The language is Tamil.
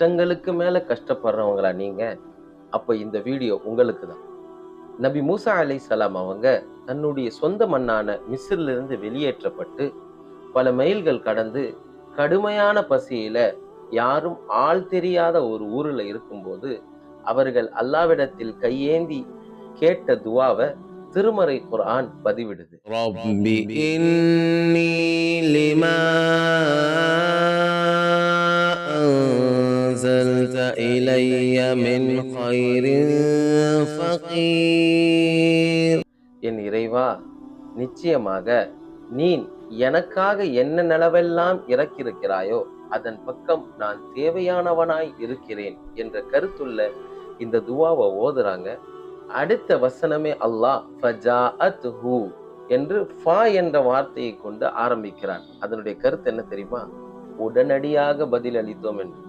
கஷ்டங்களுக்கு மேல கஷ்டப்படுறவங்களா நீங்க? அப்ப இந்த வீடியோ உங்களுக்கு தான் நபி மூசா அலை சலாம் அவங்க தன்னுடைய சொந்த மண்ணான மிஸ்ரிலிருந்து இருந்து வெளியேற்றப்பட்டு பல மைல்கள் கடந்து கடுமையான பசியில யாரும் ஆள் தெரியாத ஒரு ஊரில் இருக்கும்போது அவர்கள் அல்லாவிடத்தில் கையேந்தி கேட்ட துவாவை திருமறை குரான் பதிவிடுது. أنزلت إلي من خير فقير என் இறைவா நிச்சயமாக நீ எனக்காக என்ன நிலவெல்லாம் இறக்கியிருக்கிறாயோ அதன் பக்கம் நான் தேவையானவனாய் இருக்கிறேன் என்ற கருத்துள்ள இந்த துவாவை ஓதுறாங்க அடுத்த வசனமே அல்லாஹ் ஃபஜாஅத்ஹு என்று ஃபா என்ற வார்த்தையை கொண்டு ஆரம்பிக்கிறான் அதனுடைய கருத்து என்ன தெரியுமா உடனடியாக பதில் அளித்தோம் என்று